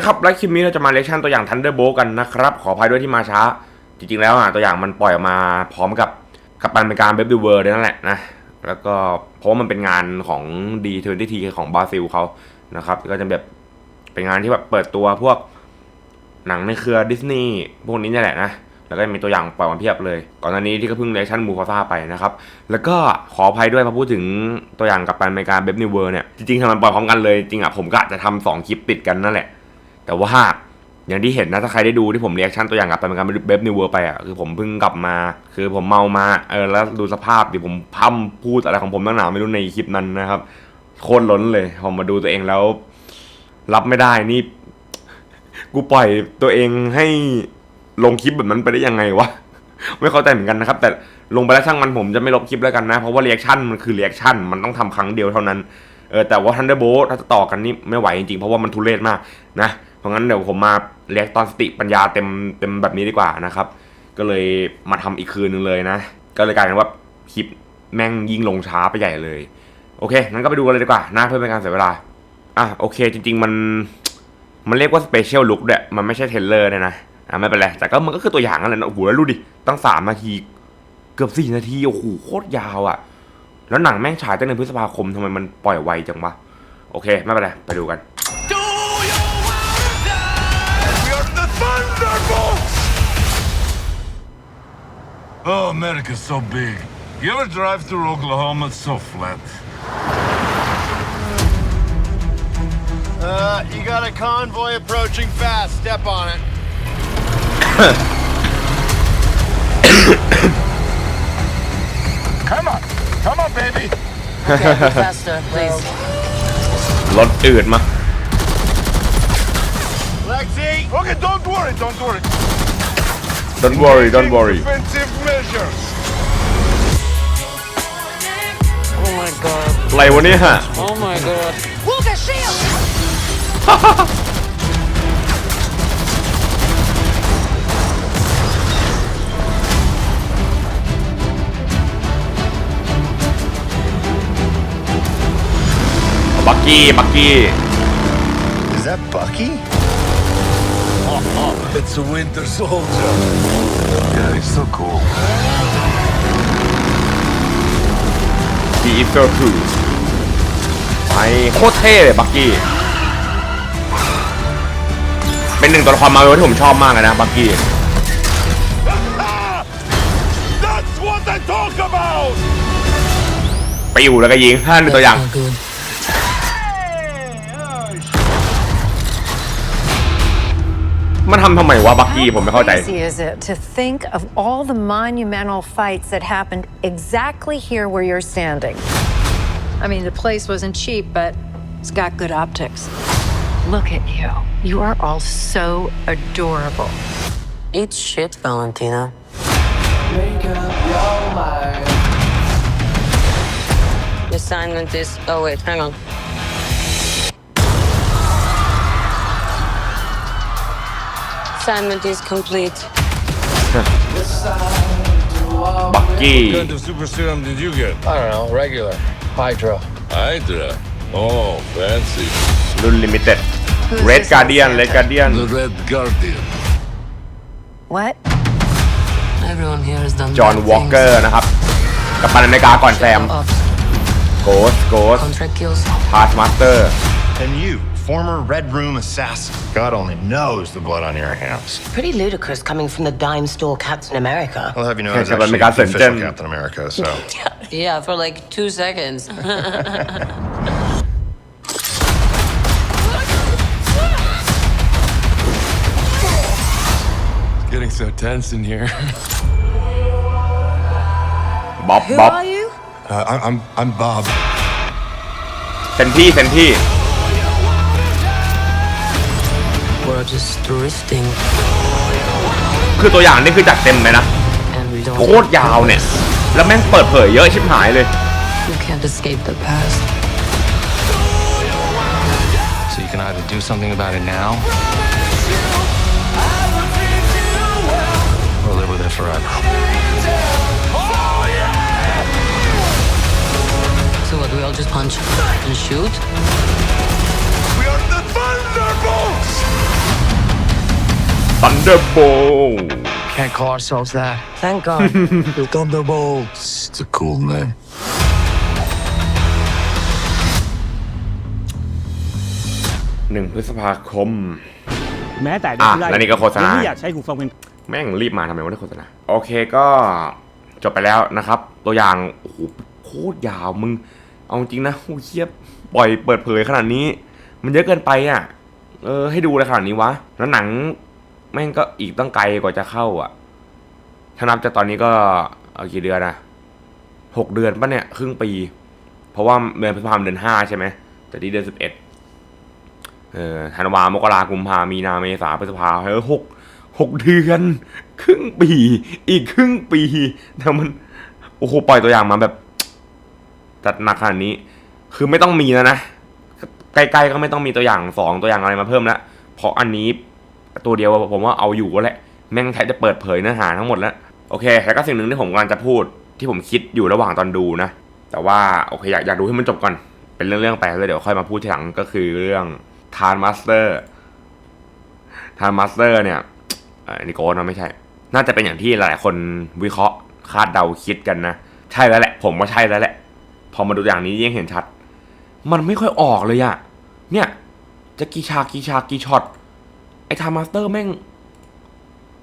ฟครับและคลิปนี้เราจะมาเลคชั่นตัวอย่าง Thunderbolt กันนะครับ ขออภัยด้วยที่มาช้า จริงๆแล้วอะตัวอย่างมันปล่อยออกมาพร้อมกับกัปตันเป็นการเบฟดูเวอร์นั่นแหละนะ แล้วก็เพราะว่ามันเป็นงานของ D20T ของบราซิลเขานะครับ ก็จะแบบเป็นงานที่แบบเปิดตัวพวกหนังในเครือดิสนีย์พวกนี้นี่แหละนะ แล้วก็มีตัวอย่างปล่อยมาเพียบเลย ก่อนหน้านี้ที่ก็เพิ่งเลคชั่นมูฟาซาไปนะครับ แล้วก็ขออภัยด้วยพอพูดถึงตัวอย่างกับตันเมริการเบฟนิวเวอร์เนี่ย จริงๆทำมันปล่อยพร้อมกันเลย จริงอะผมก็จจะทำสองคลิปติดกันนั่นแหละ แต่ว่าอย่างที่เห็นนะถ้าใครได้ดูที่ผมเรียกชั่นตัวอย่างกับตันอเมริกาเบนิวเวอร์ไปอะคือผมเพิ่งกลับมา คือผมเมามาเออแล้วดูสภาพดิผมพัมพูดอะไรของผมตั้งหนาไม่รู้ในคลิปนั้นนะครับโคตรล้นเลยผมมาดูตัวเองแล้ว รับไม่ได้นี่ กูปล่อยตัวเองให้ลงคลิปแบบนั้นไปได้ยังไงวะไม่เข้าใจเหมือนกันนะครับ แต่ลงไปแล้วช่างมันผมจะไม่ลบคลิปแล้วกันนะ เพราะว่าเรีแอคชั่นมันคือเรีแอคชั่นมันต้องทำครั้งเดียวเท่านั้นเออแต่ว่า Thunderbolt ถ้าจะต่อกันนี่ไม่ไหวจริงๆเพราะว่ามันทุเรศมากนะ ราะงั้นเดี๋ยวผมมาเรียกตอนสติปัญญาเต็มเต็มแบบนี้ดีกว่านะครับ ก็เลยมาทำอีกคืนนึงเลยนะ ก็เลยกลายเป็นว่าคลิปแม่งยิ่งลงช้าไปใหญ่เลย โอเคงั้นก็ไปดูกันเลยดีกว่านะเพื่อเป็นการเสียเวลาอะโอเค จริง ๆ มันมันเรียกว่าสเปเชียลลุคด้วยมันไม่ใช่เทรลเลอร์เนี่ยนะอะไม่เป็นไรแต่ก็มันก็คือตัวอย่างนั่นแหละนะโอ้โหแล้วดูดิตั้งสามนาที เกือบสี่นาทีโอ้โหโคตรยาวอะ แล้วหนังแม่งฉายตั้งในพฤษภาคมทำไมมันปล่อยไวจังวะโอเค ไม่เป็นไรไปดูกัน Oh, America's so big. You ever drive through Oklahoma? It's so flat. Uh, you got a convoy approaching fast. Step on it. Come on. Come on, baby. Okay, be faster, please. รถอืดมา Lexi! Okay, don't worry, don't worry. don't worry don't worry Defensive measures. Oh my god. อะไรวะเนี่ย Oh my god. Walker, shield! บักกี้ บักกี้ Is that Bucky? It's a winter soldier. Yeah, he's so cool. he is so cool ไปโคตรเท่เลยบักกี้ เป็นหนึ่งตัวละครมาเวลที่ผมชอบมากเลยนะบักกี้ That's what I talk about! ไปอยู่แล้วก็ยิงท่านดูตัวอย่าง Not good. มันทำทำไมวะบักกี้ผมไม่เข้าใจ How crazy is it to think of all the monumental fights that happened exactly here where you're standing? I mean, the place wasn't cheap, but it's got good optics. Look at you. You are all so adorable. Eat shit, Valentina. The assignment is. Oh, wait, hang on. Assignment is complete. บักกี้ What kind of super serum did you get? I don't know. Regular. Hydra. Hydra. Oh, fancy. รุ่นลิมิเต็ด Who's Red this Guardian Santa? Red Guardian The Red Guardian. What? Everyone here has done จอห์น bad วอลเกอร์ things. นะครับกับปันอเมริกาก่อนแซม Ops, โกสโกส contract kills. พาสมาสเตอร์ And you, former Red Room assassin. God only knows the blood on your hands. Pretty ludicrous coming from the dime store Captain America. I'll have you know Yeah, I was Captain actually America the official Jen. Captain America, so. Yeah, for like two seconds. Getting so tense in here. บ๊อบ Who บ๊อบ are you? Uh, I- I'm I'm Bob. เซนที่เซนที่ just drifting, คือตัวอย่างนี่คือจัดเต็มเลยนะ and we don't. โคตรยาวเนี่ย แล้วแม่งเปิดเผยเยอะชิบหายเลย You can't escape the past. So you can either do something about it now, or live with it forever. So what? We all just punch and shoot? We are Thunderbolt Can't call ourselves that. Thank God. Thunderbolts. It's a cool name. หนึ่งพฤษภาคม แม้แต่อะได้และนี่ก็โฆษณายังไม่อยากใช้หูฟังเป็น แม่งรีบมาทำไมวะได้โฆษณาโอเคก็จบไปแล้วนะครับ ตัวอย่างโอ้โหโคตรยาวมึง เอาจริงนะโอ้เฮียปล่อยเปิดเผยขนาดนี้ มันเยอะเกินไปอะ เออให้ดูอะไรขนาดนี้วะแล้วหนัง แม่งก็อีกตั้งไกลกว่าจะเข้าอะ ถ้านับจากตอนนี้ก็เอากี่เดือนนะหกเดือนปะเนี่ยครึ่งปี เพราะว่าเดือนพฤษภาคมเดือนห้าใช่ไหมแต่ที่เดือนสิบเอ็ดเออธันวามกรากุมภามีนาเมษาพฤษภาเออหกหกเดือน ครึ่งปี อีกครึ่งปีแต่มันโอ้โหปล่อยตัวอย่างมาแบบ จัดหนักขนาดนี้ คือไม่ต้องมีแล้วนะใกล้ๆก็ไม่ต้องมีตัวอย่างสองตัวอย่างอะไรมาเพิ่มแล้วเพราะอันนี้ ตัวเดียวผมว่าเอาอยู่แล้วแหละ แม่งแทบจะเปิดเผยเนื้อหาทั้งหมดแล้ว โอเค แล้วก็สิ่งหนึ่งที่ผมกำลังจะพูด ที่ผมคิดอยู่ระหว่างตอนดูนะ แต่ว่าโอเคอยากอยากดูให้มันจบก่อน เป็นเรื่องๆไปแล้วเดี๋ยวค่อยมาพูดทีหลังก็คือเรื่องทานมาสเตอร์ทานมาสเตอร์เนี่ยออนิโก้นะไม่ใช่ น่าจะเป็นอย่างที่หลายคนวิเคราะห์คาดเดาคิดกันนะ ใช่แล้วแหละ ผมว่าใช่แล้วแหละ พอมาดูอย่างนี้ยิ่งเห็นชัด มันไม่ค่อยออกเลยอะเนี่ยจะกี่ฉากกี่ฉากกี่ช็อต ไอ้ทามาสเตอร์แม่ง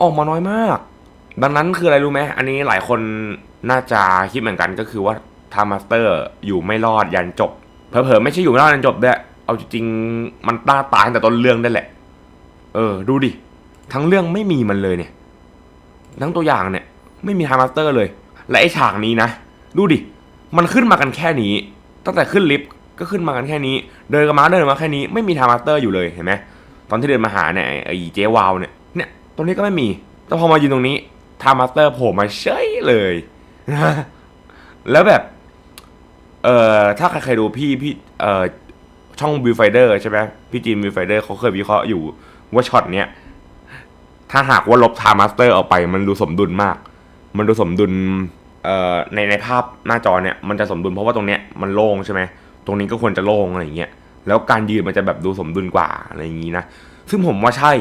ออกมาน้อยมาก ดังนั้นคืออะไรรู้ไหมอันนี้หลายคนน่าจะคิดเหมือนกันก็คือว่าทามาสเตอร์อยู่ไม่รอดยันจบเผลอๆไม่ใช่อยู่ไม่รอดยันจบด้วยเอาจริงๆมันต้าตายแต่ต้นเรื่องได้แหละ เออ ดูดิ ทั้งเรื่องไม่มีมันเลยเนี่ย ทั้งตัวอย่างเนี่ย ไม่มีไฮมาสเตอร์เลย และไอฉากนี้นะ ดูดิ มันขึ้นมากันแค่นี้ ตั้งแต่ขึ้นลิฟต์ก็ขึ้นมากันแค่นี้ เดินกันมาเดินมาแค่นี้ ไม่มีไฮมาสเตอร์อยู่เลยเห็นไหม ตอนที่เดินมาหาเนี่ยไอ้เจวาวเนี่ยเนี่ยตรงนี้ก็ไม่มีแต่พอมายืนตรงนี้ไฮมาสเตอร์โผล่มาเฉยเลยแล้วแบบ เอ่อถ้าใครเคยดูพี่พี่เอ่อช่องวิวไฟเดอร์ใช่ไหมพี่จีนวิวไฟเดอร์เขาเคยวิเคราะห์อยู่ว่าช็อตเนี้ยถ้าหากว่าลบทามาสเตอร์ออกไป มันดูสมดุลมาก มันดูสมดุลเอ่อในในภาพหน้าจอเนี่ยมันจะสมดุลเพราะว่าตรงเนี้ยมันโล่งใช่ไหมตรงนี้ก็ควรจะโล่งอะไรอย่างเงี้ย แล้วการยืนมันจะแบบดูสมดุลกว่าอะไรอย่างงี้นะ ซึ่งผมว่าใช่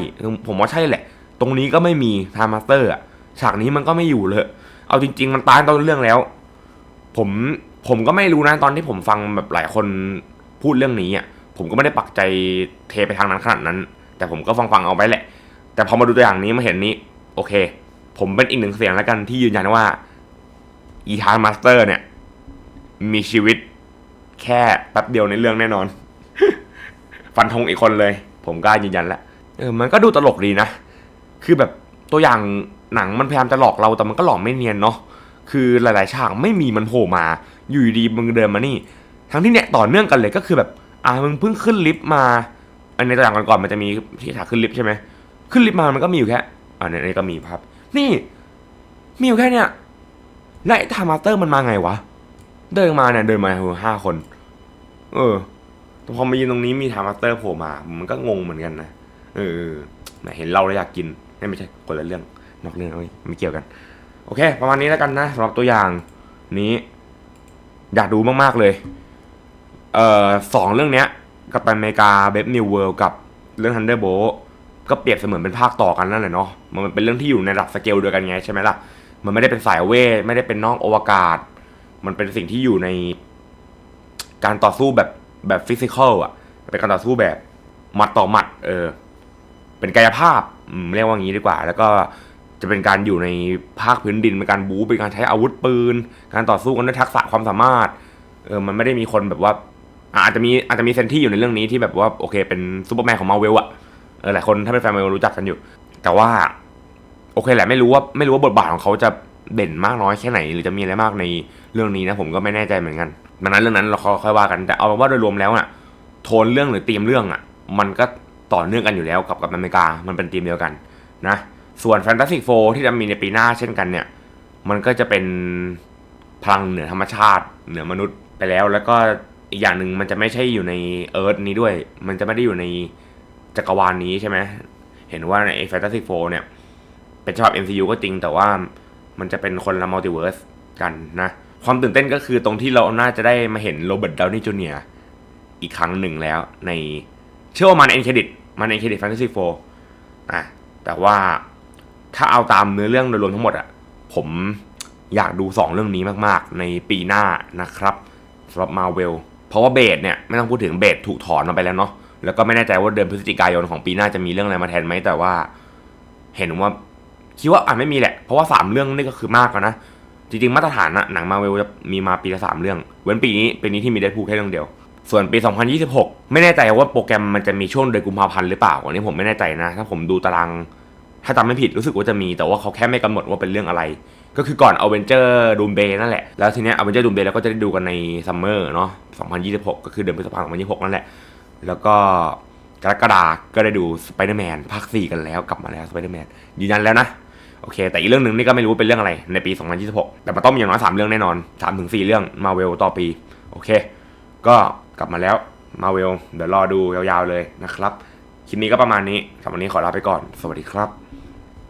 ผมว่าใช่แหละ ตรงนี้ก็ไม่มีทามาสเตอร์อะฉากนี้มันก็ไม่อยู่เลย เอาจริง ๆ มันตายตอนเรื่องแล้ว ผมผมก็ไม่รู้นะตอนที่ผมฟังแบบหลายคนพูดเรื่องนี้อะผมก็ไม่ได้ปักใจเทไปทางนั้นขนาดนั้น แต่ผมก็ฟังฟังๆเอาไว้แหละ แต่พอมาดูตัวอย่างนี้มาเห็นนี้ โอเค ผมเป็นอีกหนึ่งเสียงแล้วกันที่ยืนยันว่าอีธานมาสเตอร์เนี่ย มีชีวิตแค่แป๊บเดียวในเรื่องแน่นอน ฟันธงอีกคนเลย ผมกล้ายืนยันแล้วเออมันก็ดูตลกดีนะ คือแบบตัวอย่างหนังมันพยายามจะหลอกเราแต่มันก็หลอกไม่เนียนเนาะคือหลายๆฉากไม่มีมันโผล่มา อยู่ดีมึงเดินมานี่ ทั้งที่เนี่ยต่อเนื่องกันเลยก็คือแบบ อ่ามึงเพิ่งขึ้นลิฟต์มา อันในตัวอย่างก่อนๆมันจะมีที่ฉากขึ้นลิฟต์ใช่ไหมขึ้นลิฟต์มามันก็มีอยู่แค่อ่าในนี้ก็มีครับ นี่ มีอยู่แค่เนี่ยและไอ้ทามาเตอร์มันมาไงวะ เดินมาเนี่ยเดินมาห้าคน เออ พอมายืนตรงนี้มีทามาสเตอร์โผล่มา มันก็งงเหมือนกันนะเออแหมเห็นเราแล้วอยากกินไม่ไม่ใช่คนละเรื่อง นอกเรื่องเอ้ยไม่เกี่ยวกัน โอเค ประมาณนี้แล้วกันนะสำหรับตัวอย่างนี้ อยากดูมากๆเลย เอ่อสองเรื่องเนี้ยกับตันอเมริกาเบฟนิวเวิลด์กับเรื่อง Thunderbolt ก็เปรียบเสมือนเป็นภาคต่อกันนั่นแหละเนาะมันเป็นเรื่องที่อยู่ในระดับสเกลเดียวกันไงใช่ไหมล่ะ มันไม่ได้เป็นสายเวทไม่ได้เป็นนอกอวกาศ มันเป็นสิ่งที่อยู่ในการต่อสู้แบบ แบบฟิสิกอลอะเป็นการต่อสู้แบบหมัดต่อหมัด เออ เป็นกายภาพเรียกว่างี้ดีกว่า แล้วก็จะเป็นการอยู่ในภาคพื้นดินเป็นการบู๊เป็นการใช้อาวุธปืน การต่อสู้กันด้วยทักษะความสามารถ เออ มันไม่ได้มีคนแบบว่าอะอาจจะมีอาจจะมีเซนที่อยู่ในเรื่องนี้ที่แบบว่าโอเค เป็นซูเปอร์แมนของมาเวลอะเออหลายคนถ้าเป็นแฟนมาเวลรู้จักกันอยู่ แต่ว่า โอเคแหละไม่รู้ว่าไม่รู้ว่าบทบาทของเขาจะเด่นมากน้อยแค่ไหน หรือจะมีอะไรมากในเรื่องนี้นะผมก็ไม่แน่ใจเหมือนกัน ดังนั้นเรื่องนั้นเราค่อยว่ากันแต่เอาเป็นว่าโดยรวมแล้วอะโทนเรื่องหรือธีมเรื่องอะมันก็ต่อเนื่องกันอยู่แล้วกับกับอเมริกามันเป็นธีมเดียวกันนะส่วน Fantastic Four ที่จะมีในปีหน้าเช่นกันเนี่ย มันก็จะเป็นพลังเหนือธรรมชาติ เหนือมนุษย์ไปแล้ว แล้วก็อีกอย่างหนึ่งมันจะไม่ใช่อยู่ในเอิร์ธนี้ด้วย มันจะไม่ได้อยู่ในจักรวาลนี้ใช่ไหมเห็นว่าใน Fantastic Four เนี่ย เป็นฉบับ MCU ก็จริงแต่ว่ามันจะเป็นคนละมัลติเวิร์สกันนะ ความตื่นเต้นก็คือตรงที่เราน่าจะได้มาเห็นโรเบิร์ตดาวนี่จูเนียอีกครั้งหนึ่งแล้วในเชื่อว่ามันเอ็นเครดิตมันเอ็นเครดิตแฟนตาซีโฟอะแต่ว่าถ้าเอาตามเนื้อเรื่องโดยรวมทั้งหมดอะผมอยากดูสองเรื่องนี้มากๆ ในปีหน้านะครับสำหรับมาเวลเพราะว่าเบสเนี่ยไม่ต้องพูดถึงเบสถูกถอนมาไปแล้วเนาะแล้วก็ไม่แน่ใจว่าเดือนพฤศจิกายนของปีหน้าจะมีเรื่องอะไรมาแทนไหมแต่ว่า เห็นว่าคิดว่าอะไม่มีแหละ เพราะว่าสามเรื่องนี่ก็คือมากแล้วนะ จริงๆ มาตรฐานอะหนังมาเวลจะมีมาปีละสามเรื่อง เว้นปีนี้ปีนี้ที่มีเดดพูแค่เรื่องเดียว ส่วนปี 2026 ไม่แน่ใจว่าโปรแกรมมันจะมีช่วงเดือนกุมภาพันธ์หรือเปล่าอันนี้ผมไม่แน่ใจนะ ถ้าผมดูตาราง ถ้าจำไม่ผิดรู้สึกว่าจะมีแต่ว่าเขาแค่ไม่กำหนดว่าเป็นเรื่องอะไร ก็คือก่อนอเวนเจอร์ดูมเบนั่นแหละแล้วทีเนี้ยอเวนเจอร์ดูมเบเราก็จะได้ดูกันในซัมเมอร์เนาะ2026 ก็คือเดือนพฤษภาคม2026 นั่นแหละ แล้วก็กรกฎาก็ได้ดูสไปเดอร์แมนภาค4กันแล้วกลับมาแล้วสไปเดอร์แมนยืนยันแล้วนะ โอเค แต่อีกเรื่องหนึ่งนี่ก็ไม่รู้เป็นเรื่องอะไรในปี 2026 แต่มันต้องมีอย่างน้อย3เรื่องแน่นอน3-4เรื่องมาเวลต่อปี โอเค ก็กลับมาแล้วมาเวลเดี๋ยวรอดูยาวๆเลยนะครับ คลิปนี้ก็ประมาณนี้สำหรับวันนี้ขอลาไปก่อน สวัสดีครับ